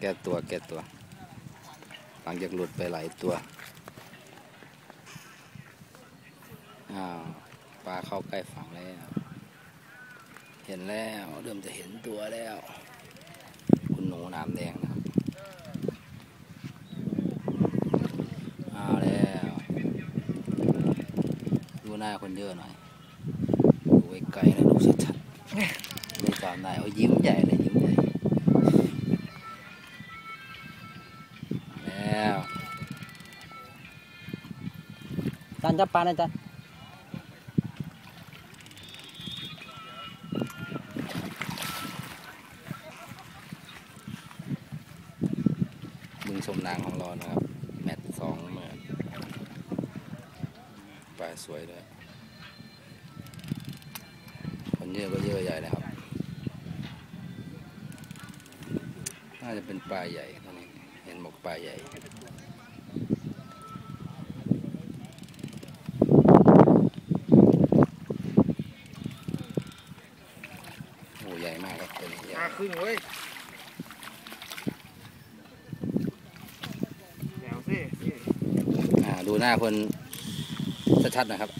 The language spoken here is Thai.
แก้ตัวแก้ตัว หลังจากหลุดไปหลายตัว อ้าวปลาเข้าใกล้ฝั่งแล้ว เห็นแล้วเริ่มจะเห็นตัวแล้ว คุณหนูน้ำแดงนะครับเอาแล้วดูหน้าคนเยอะหน่อยดูไกลๆนะดูชัดๆดูตามได้เอายิ้มใหญ่เลย จานจับปลานะจานบึงสมนางของเรานะครับ แมตสองหมื่นปลาสวยเลยคนเยอะก็เยอะใหญ่นะครับ น่าจะเป็นปลาใหญ่ตัวนี้เห็นบอกปลาใหญ่ โอ้ให ญ่มากครับตัวนี้ใหญ่มาครึ่งเว้ยแนวสิ อ่าดูหน้าคนชัดๆหนะครับ